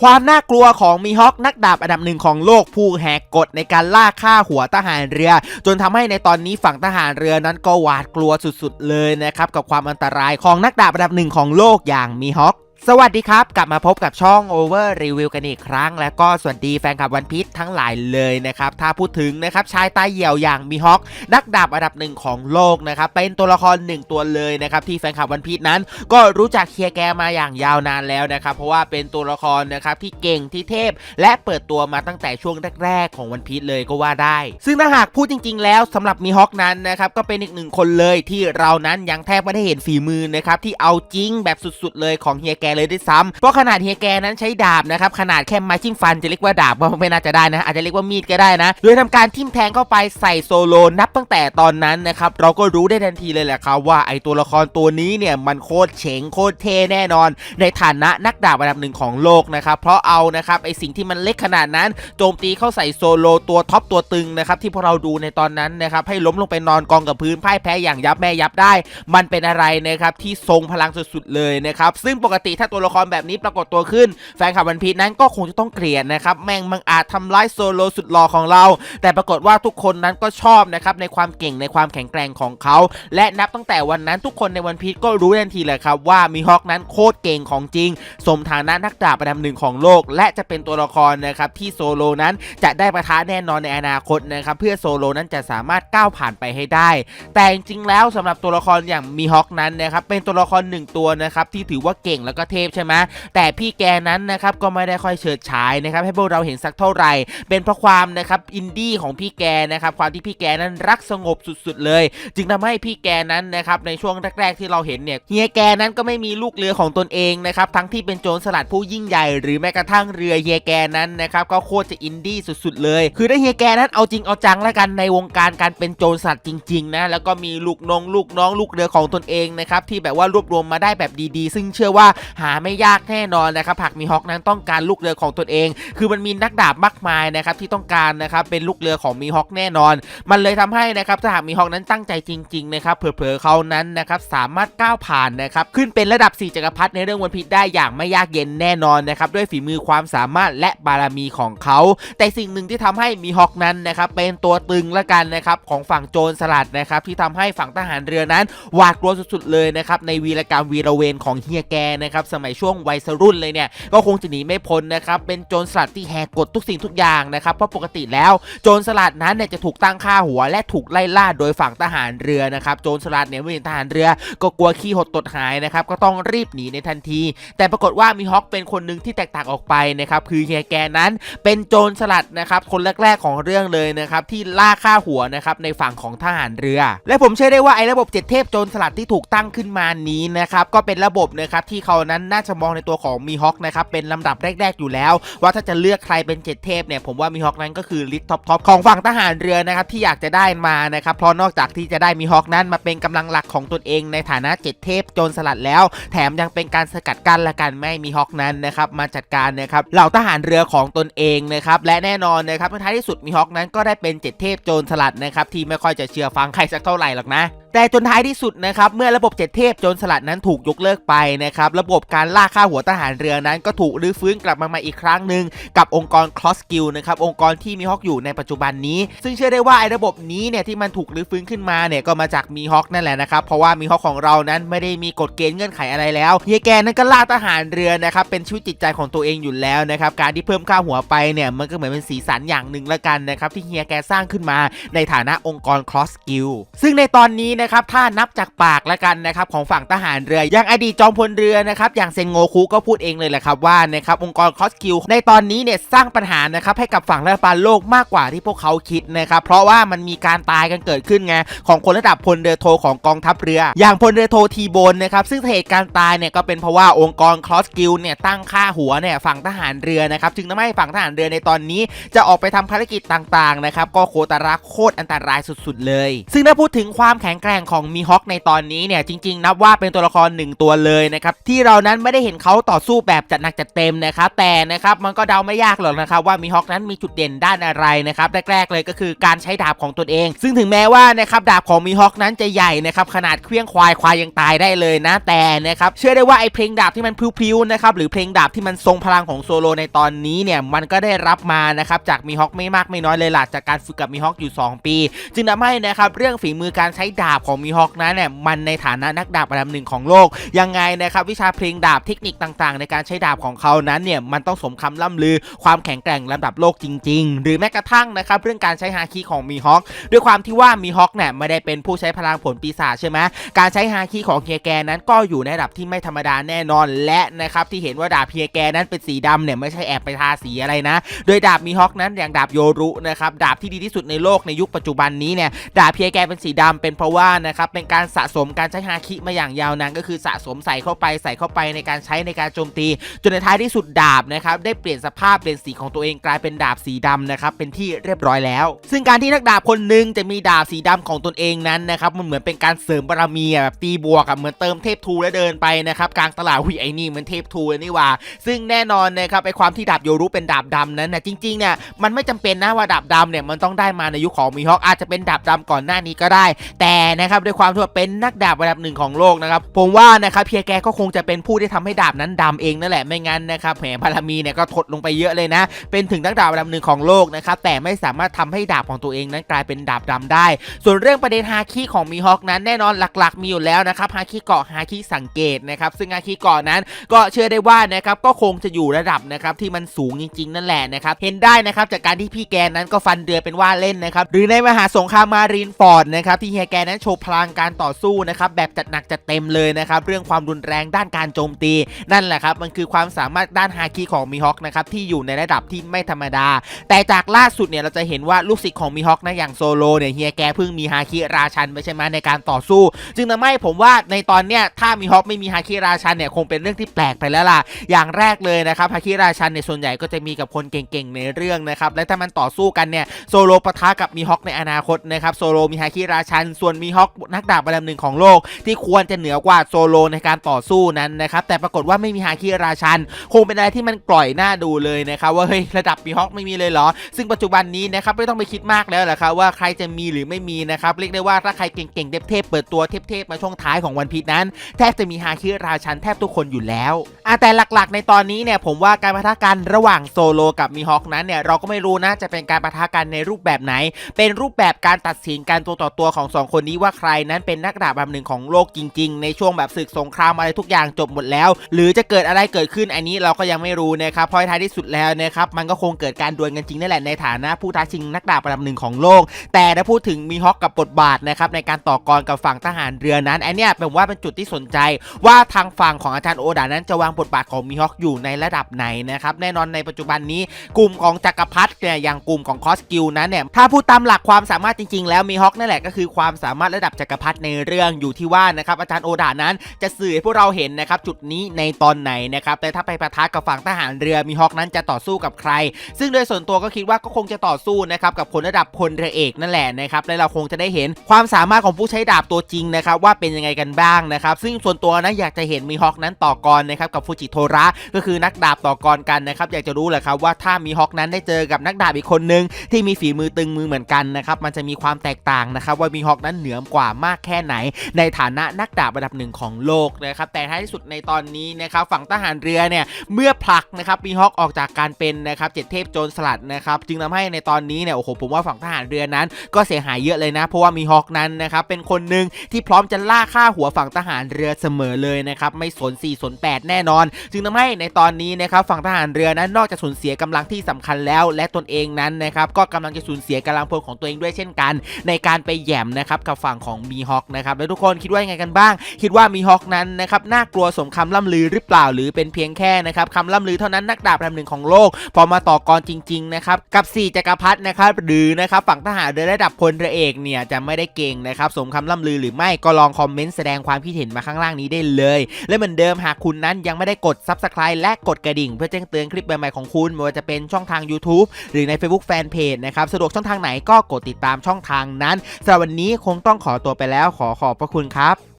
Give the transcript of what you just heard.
ความน่ากลัวของมีฮอคนักดาบอันดับหนึ่งของโลกผู้แหกกฎในการล่าฆ่าหัวทหารเรือ จนทำให้ในตอนนี้ฝั่งทหารเรือนั้นก็หวาดกลัวสุดๆเลยนะครับกับความอันตรายของนักดาบอันดับหนึ่งของโลกอย่างมีฮอค สวัสดีครับ กลับมาพบกับช่อง Over Review กันอีกครั้ง แล้วก็สวัสดีแฟนคลับวันพีชทั้งหลายเลยนะครับ ถ้าพูดถึงนะครับชายตาเหี่ยวอย่างมีฮอคนักดาบอันดับหนึ่งของโลกนะครับ เป็นตัวละครหนึ่งตัวเลยนะครับที่แฟนคลับวันพีชนั้น ก็รู้จักเฮียแกมาอย่างยาวนานแล้วนะครับ เพราะว่าเป็นตัวละครนะครับที่เก่งที่เทพ และเปิดตัวมาตั้งแต่ช่วงแรกๆของวันพีชเลยก็ว่าได้ ซึ่งถ้าหากพูดจริง ๆ แล้วสำหรับมีฮอคนั้นนะครับก็เป็นอีกหนึ่งคนเลยที่เรานั้นยังแทบไม่ได้เห็นฝีมือนะครับที่เอาจริงแบบสุด ๆ เลยของเฮียแกเลยด้วยซ้ำเพราะขนาดเฮียแกนั้นใช้ดาบนะครับขนาดแค่ไม้จิ้มฟันจะเรียกว่าดาบก็ไม่น่าจะได้นะอาจจะเรียกว่ามีดก็ได้นะโดยทำการทิ่มแทงเข้าไปใส่โซโลนับตั้งแต่ตอนนั้นนะครับเราก็รู้ได้ทันทีเลยแหละครับว่าไอตัวละครตัวนี้เนี่ยมันโคตรเฉงโคตรเทแน่นอน ในฐานะนักดาบอันดับหนึ่งของโลกนะครับเพราะเอานะครับไอสิ่งที่มันเล็กขนาดนั้นโจมตีเข้าใส่โซโลตัวท็อปตัวตึงนะครับที่พวกเราดูในตอนนั้นนะครับให้ล้มลงไปนอนกองกับพื้นพ่ายแพ้อย่างยับแม่ยับได้ มันเป็นอะไรนะครับที่ทรงพลังสุดๆเลยนะครับซึ่งปกติถ้าตัวละครแบบนี้ปรากฏตัวขึ้น แฟนคลับวันพีชนั้นก็คงจะต้องเกลียดนะครับแม่งมังอาจทำร้ายโซโลสุดหล่อของเรา แต่ปรากฏว่าทุกคนนั้นก็ชอบนะครับในความเก่งในความแข็งแกร่งของเขา และนับตั้งแต่วันนั้นทุกคนในวันพีชก็รู้ทันทีเลยครับว่ามีฮอคนั้นโคตรเก่งของจริง สมฐานะนักดาบอันดับหนึ่งของโลก และจะเป็นตัวละครนะครับที่โซโลนั้นจะได้ประทะแน่นอนในอนาคตนะครับเพื่อโซโลนั้นจะสามารถก้าวผ่านไปให้ได้ แต่จริงๆแล้วสำหรับตัวละครอย่างมีฮอคนั้นนะครับเป็นตัวละครหนึ่งตัวนะครับที่ถือว่าเก่งแล้วก็เทพใช่ไหมแต่พี่แกนั้นนะครับก็ไม่ได้ค่อยเฉิดฉายนะครับให้พวกเราเห็นสักเท่าไหร่ เป็นเพราะความนะครับอินดี้ของพี่แกนะครับความที่พี่แกนั้นรักสงบสุดๆเลย จึงทำให้พี่แกนั้นนะครับในช่วงแรกๆที่เราเห็นเนี่ยเฮียแกนั้นก็ไม่มีลูกเรือของตนเองนะครับทั้งที่เป็นโจรสลัดผู้ยิ่งใหญ่ หรือแม้กระทั่งเรือเฮียแกนั้นนะครับก็โคตรจะอินดี้สุดๆ เลย คือถ้าเฮียแกนั้นเอาจริงเอาจังแล้วกันในวงการการเป็นโจรสลัดจริงๆนะแล้วก็มีลูกน้องลูกน้องลูกเรือของตนเองนะครับที่แบบว่ารวบรวมมาได้แบบดีๆ ซึ่งเชื่อว่าหาไม่ยากแน่นอนนะครับหากมีฮอกนั้นต้องการลูกเรือของตนเอง คือมันมีนักดาบมากมายนะครับที่ต้องการนะครับเป็นลูกเรือของมีฮอกแน่นอน มันเลยทำให้นะครับถ้าหากมีฮอกนั้นตั้งใจจริงๆนะครับเผลอๆเขานั้นนะครับสามารถก้าวผ่านนะครับขึ้นเป็นระดับ 4จักรพรรดิในเรื่องวันพีชได้อย่างไม่ยากเย็นแน่นอนนะครับด้วยฝีมือความสามารถและบารมีของเขา แต่สิ่งหนึ่งที่ทำให้มีฮอกนั้นนะครับเป็นตัวตึงละกันนะครับของฝั่งโจรสลัดนะครับที่ทำให้ฝั่งทหารเรือนั้นหวาดกลัวสุดๆเลยนะครับในวีรกรรมวีระเวรของเฮียแกนะครับสมัยช่วงวัยรุ่นเลยเนี่ยก็คงจะหนีไม่พ้นนะครับเป็นโจรสลัดที่แหกกฎทุกสิ่งทุกอย่างนะครับเพราะปกติแล้วโจรสลัดนั้นเนี่ยจะถูกตั้งค่าหัว และถูกไล่ล่าโดยฝั่งทหารเรือนะครับโจรสลัดเนี่ยเมื่อเห็นทหารเรือ ก็กลัวขี้หดตดหายนะครับก็ต้องรีบหนีในทันที แต่ปรากฏว่ามีฮอคเป็นคนหนึ่งที่แตกต่างออกไปนะครับคือเฮียแกนั้นเป็นโจรสลัดนะครับคนแรก ๆของเรื่องเลยนะครับที่ล่าค่าหัวนะครับในฝั่งของทหารเรือ และผมเชื่อได้ว่าไอ้ระบบเจ็ดเทพโจรสลัดที่ถูกตั้งขึ้นมานี้นะครับก็เป็นระบบนะครับที่เขานั้นน่าจะมองในตัวของมีฮอคนะครับเป็นลำดับแรก ๆอยู่แล้ว ว่าถ้าจะเลือกใครเป็นเจ็ดเทพเนี่ยผมว่ามีฮอคนั้นก็คือลิสต์ท็อปทอปของฝั่งทหารเรือนะครับที่อยากจะได้มานะครับเพราะนอกจากที่จะได้มีฮอคนั้นมาเป็นกำลังหลักของตนเองในฐานะเจ็ดเทพโจรสลัดแล้ว แถมยังเป็นการสกัดกั้นและกันไม่มีฮอคนั้นนะครับมาจัดการนะครับเหล่าทหารเรือของตนเองนะครับและแน่นอนนะครับท้ายที่สุดมีฮอคนั้นก็ได้เป็นเจ็ดเทพโจรสลัดนะครับที่ไม่ค่อยจะเชื่อฟังใครสักเท่าไหร่หรอกนะ แต่จนท้ายที่สุดนะครับเมื่อระบบเจ็ดเทพโจรสลัดนั้นถูกยกเลิกไปนะครับระบบการล่าฆ่าหัวทหารเรือนั้นก็ถูกรื้อฟื้นกลับมาใหม่อีกครั้งหนึ่งกับองค์กร Cross Skill นะครับองค์กรที่มีฮอคอยู่ในปัจจุบันนี้ ซึ่งเชื่อได้ว่าไอ้ระบบนี้เนี่ยที่มันถูกรื้อฟื้นขึ้นมาเนี่ยก็มาจากมีฮอคนั่นแหละนะครับเพราะว่ามีฮอคของเรานั้นไม่ได้มีกฎเกณฑ์เงื่อนไขอะไรแล้วเฮียแกนั้นก็ล่าทหารเรือนะครับเป็นชีวิตจิตใจของตัวเองอยู่แล้วนะครับการที่เพิ่มค่าหัวไปเนี่ยมันก็เหมือนเป็นสีสันอย่างหนึ่งละกันนะครับที่เฮียแกสร้างขึ้นมาในฐานะองค์กร Cross Skill ซึ่งในตอนนี้นะครับถ้านับจากปากละกันนะครับของฝั่งทหารเรืออย่างอดีตจอมพลเรือนะครับอย่างเซนโงคุก็พูดเองเลยแหละครับว่านะครับองค์กร Cross Skill ในตอนนี้เนี่ยสร้างปัญหานะครับให้กับฝั่งรัฐบาลโลกมากกว่าที่พวกเขาคิดนะครับเพราะว่ามันมีการตายกันเกิดขึ้นไงของคนระดับพลเรือโทของกองทัพเรือ อย่างพลเรือโททีโบนนะครับซึ่งเหตุการณ์ตายเนี่ยก็เป็นเพราะว่าองค์กร Cross Skill เนี่ยตั้งค่าหัวเนี่ยฝั่งทหารเรือนะครับจึงทำให้ฝั่งทหารเรือในตอนนี้ จะออกไปทำภารกิจต่างๆนะครับก็โคตรรักโคตรอันตรายสุด ๆ เลย ซึ่งถ้าพูดถึงความแข็งแกร่งร่งของมีฮอคในตอนนี้เนี่ยจริงๆ นับว่าเป็นตัวละครหนึ่งตัวเลยนะครับที่เรานั้นไม่ได้เห็นเขาต่อสู้แบบจัดหนักจัดเต็มนะครับแต่นะครับมันก็เดาไม่ยากหรอกนะครับว่ามีฮอคนั้นมีจุดเด่นด้านอะไรนะครับแรกๆเลยก็คือการใช้ดาบของตนเอง ซึ่งถึงแม้ว่านะครับดาบของมีฮอคนั้นจะใหญ่นะครับขนาดเครื่องควายควายยังตายได้เลยนะแต่นะครับเชื่อได้ว่าไอ้เพลงดาบที่มันพลิ้วๆนะครับหรือเพลงดาบที่มันทรงพลังของโซโลในตอนนี้เนี่ยมันก็ได้รับมานะครับจากมีฮอคไม่มากไม่น้อยเลยล่ะจากการฝึกกับมีฮอคอยู่ 2 ปี จึงทำให้นะครับเรื่องฝีมือการใช้ดาบของมีฮอคนั้นเนี่ยมันในฐานะนักดาบอันดับหนึ่งของโลก ยังไงนะครับวิชาเพลงดาบเทคนิคต่างๆ ในการใช้ดาบของเขานั้นเนี่ยมันต้องสมคำล่ำลือความแข็งแกร่งระดับโลกจริง ๆ หรือแม้กระทั่งนะครับเรื่องการใช้ฮาคิของมีฮอคด้วยความที่ว่ามีฮอคเนี่ยไม่ได้เป็นผู้ใช้พลังผลปีศาจใช่ไหมการใช้ฮาคิของเฮียแกนั้นก็อยู่ในระดับที่ไม่ธรรมดาแน่นอนและนะครับที่เห็นว่าดาบเฮียแกนั้นเป็นสีดำเนี่ยไม่ใช่แอบไปทาสีอะไรนะ โดยดาบมีฮอคนั้นอย่างดาบโยรุนะครับดาบที่ดีที่สุดในโลกในยุคปัจจุบันนี้เนี่ยดาบเพียแกเป็นสีดำเป็นเพราะว่านะครับเป็นการสะสมการใช้ฮาคิมาอย่างยาวนานก็คือสะสมใส่เข้าไปใส่เข้าไปในการใช้ในการโจมตี จนในท้ายที่สุดดาบนะครับได้เปลี่ยนสภาพเปลี่ยนสีของตัวเองกลายเป็นดาบสีดำนะครับเป็นที่เรียบร้อยแล้ว ซึ่งการที่นักดาบคนหนึ่งจะมีดาบสีดำของตนเองนั้นนะครับมันเหมือนเป็นการเสริมบารมีแบบตีบวกกับเหมือนเติมเทพทูแล้วเดินไปนะครับกลางตลาดหุยไอ้นี่เหมือนเทพทูนี่ว่า ซึ่งแน่นอนนะครับไอความที่ดาบโยรุเป็นดาบดำนั้นนะจริงๆเนี่ยมันไม่จำเป็นนะว่าดาบดำเนี่ยมันต้องได้มาในยุคของมีฮอคอาจจะเป็นดาบดำก่อนหน้านี้ก็ได้ แต่นะครับด้วยความที่ว่าเป็นนักดาบระดับหนึ่งของโลกนะครับผมว่านะครับเพียแกก็คงจะเป็นผู้ที่ทำให้ดาบนั้นดำเองนั่นแหละไม่งั้นนะครับแหมบารามีเนี่ยก็ถดลงไปเยอะเลยนะ เป็นถึงนักดาบระดับหนึ่งของโลกนะครับแต่ไม่สามารถทำให้ดาบของตัวเองนั้นกลายเป็นดาบดำได้ ส่วนเรื่องประเด็นฮาคิของมีฮอคนั้นแน่นอนหลักๆ มีอยู่แล้วนะครับฮาคิเกาะฮาคิสังเกตนะครับซึ่งฮาคิเกาะนั้นก็เชื่อได้ว่านะครับก็คงจะอยู่ระดับนะครับที่มันสูงจริง ๆ นั่นแหละนะครับเห็นได้นะครับจากการที่พี่แกนั้นก็ฟันเดือเป็นว่าเล่นนะครับหรือในมหาสงครามมารีนฟอร์ดนะครับที่เฮียแกนั้นโชว์พลังการต่อสู้นะครับแบบจัดหนักจัดเต็มเลยนะครับเรื่องความรุนแรงด้านการโจมตี นั่นแหละครับมันคือความสามารถด้านฮาคิของมีฮอคนะครับที่อยู่ในระดับที่ไม่ธรรมดา แต่จากล่าสุดเนี่ยเราจะเห็นว่าลูกศิษย์ของมีฮอคนะอย่างโซโลเนี่ยเฮียแกเพิ่งมีฮาคิราชันไปใช่ไหมในการต่อสู้ จึงทำให้ผมว่าในตอนเนี้ยถ้ามีฮอคไม่มีฮาคิราชันเนี่ยคงเป็นเรื่องที่แปลกไปแล้วล่ะอย่างแรกเลยนะครับฮาคิราชันเนี่ยส่วนใหญ่ก็จะมีกับคนเก่งๆในเรื่องนะครับและถ้ามันต่อสู้กันเนี่ยโซโลปะทะกับมีฮอคในอนาคตนะครับโซโลมีฮาคิราชันส่วนมีฮอคนักดาบระดับหนึ่งของโลก ที่ควรจะเหนือกว่าโซโลในการต่อสู้นั้นนะครับแต่ปรากฏว่าไม่มีฮาคิราชัน คงเป็นอะไรที่มันกล่อยหน้าดูเลยนะครับว่าเฮ้ยระดับมีฮอคไม่มีเลยเหรอ ซึ่งปัจจุบันนี้นะครับไม่ต้องไปคิดมากแล้วแหละครับว่าใครจะมีหรือไม่มีนะครับเรียกได้ว่าถ้าใครเก่งๆเทพๆเปิดตัวเทพๆมาช่วงท้ายของวันพีชนั้น แทบจะมีฮาคิราชันแทบทุกคนอยู่แล้วอะแต่หลักๆ ในตอนนี้เนี่ยผมว่าการปะทะกันระหว่างโซโลกับมีฮอคนั้นเนี่ยเราก็ไม่รู้นะจะเป็นการปะทะกันในรูปแบบไหน เป็นรูปแบบการตัดสินการตัวต่อตัวของสองคนนี้ว่าใครนั้นเป็นนักดาบแบบหนึ่งของโลกจริง ๆ ในช่วงแบบศึกสงครามอะไรทุกอย่างจบหมดแล้ว หรือจะเกิดอะไรเกิดขึ้นอันนี้เราก็ยังไม่รู้นะครับเพราะท้ายที่สุดแล้วนะครับมันก็คงเกิดการดวลกันจริงนั่นแหละในฐานะผู้ท้าชิงนักดาบระดับหนึ่งของโลก แต่ถ้าพูดถึงมีฮอคกับบทบาทนะครับในการต่อกรกับฝั่งทหารเรือนั้นอันเนี้ยเป็นว่าเป็นจุดที่สนใจ ว่าทางฝั่งของอาจารย์โอดานั้นจะวางบทบาทของมีฮอคอยู่ในระดับไหนนะครับแน่นอนในปัจจุบันนี้กลุ่มของจักรพรรดิเนี่ยอย่างกลุ่มของคอสกิลนั้นเนี่ยถ้าพูดตามหลักความสามารถจริง ๆ แล้วมีฮอคนั่นแหละก็คือความสามารถระดับจักรพรรดิในเรื่องอยู่ที่ว่านะครับอาจารย์โอดานั้นจะสื่อให้พวกเราเห็นนะครับจุดนี้ในตอนไหนนะครับแต่ถ้าไปประทะกับฝั่งทหารเรือมีฮอคนั้นจะต่อสู้กับใคร ซึ่งโดยส่วนตัวก็คิดว่าก็คงจะต่อสู้นะครับกับคนระดับพลเรือเอกนั่นแหละนะครับและเราคงจะได้เห็นความสามารถของผู้ใช้ดาบตัวจริงนะครับว่าเป็นยังไงกันบ้างนะครับซึ่งส่วนตัวนะอยากจะเห็นมีฮอคนั้นต่อกรนะครับกับฟูจิโทระก็คือนักดาบต่อกรกันนะครับอยากจะรู้แหละครับว่าถ้ามีฮอคนั้นได้เจอกับนักดาบอีกคนนึงที่มีฝีมือตึงมือเหมือนกันนะครับมันจะมีความแตกต่างนะครับว่ามีฮอคนั้นเหนือกว่ามากแค่ไหน ในฐานะนักดาบระดับหนึ่งของโลกนะครับแต่ท้ายที่สุดในตอนนี้นะครับฝั่งทหารเรือเนี่ยเมื่อผลักนะครับมีฮอคออกจากการเป็นนะครับเจ็ดเทพโจรสลัดนะครับจึงทำให้ในตอนนี้เนี่ยโอ้โหผมว่าฝั่งทหารเรือนั้น ก็เสียหายเยอะเลยนะ เพราะว่ามีฮอคนั้นนะครับเป็นคนหนึ่งที่พร้อมจะล่าฆ่าหัวฝั่งทหารเรือเสมอเลยนะครับไม่สน4สน8 แน่นอน จึงทำให้ในตอนนี้นะครับฝั่งทหารเรือนั้นนอกจากสูญเสียกำลังที่สำคัญแล้ว และตนเองนั้นนะครับก็กำลังจะสูญเสียกำลังพลของตัวเองด้วยเช่นกัน ในการไปแย่มนะครับกับฝั่งของมีฮอคนะครับแล้วทุกคนคิดว่ายังไงกันบ้าง คิดว่ามีฮอคนั้นนะครับน่ากลัวสมคำล่ำลือหรือเปล่าหรือเป็นเพียงแค่นะครับคำล่ำลือเท่านั้นนักดาบระดับหนึ่งของโลก พอมาต่อกรจริง ๆ นะครับ กับ 4จักรพรรดินะครับหรือนะครับฝั่งทหารเรือระดับพลเรือเอกเนี่ยจะไม่ได้เก่งนะครับสมคำล่ำลือหรือไม่ก็ลองคอมเมนต์แสดงความคิดเห็นมาข้างล่างนี้ได้เลย และเหมือนเดิมหากคุณนั้นยังไม่ได้กด Subscribe และกดกระดิ่ง เพื่อแจ้งเตือนคลิปใหม่ๆของคุณไม่ว่าจะเป็นช่องทาง YouTube หรือใน Facebook Fanpage นะครับสะดวกช่องทางไหนก็กดติดตามช่องทางนั้นสำหรับวันนี้คงต้องขอตัวไปแล้วขอขอบพระคุณครับ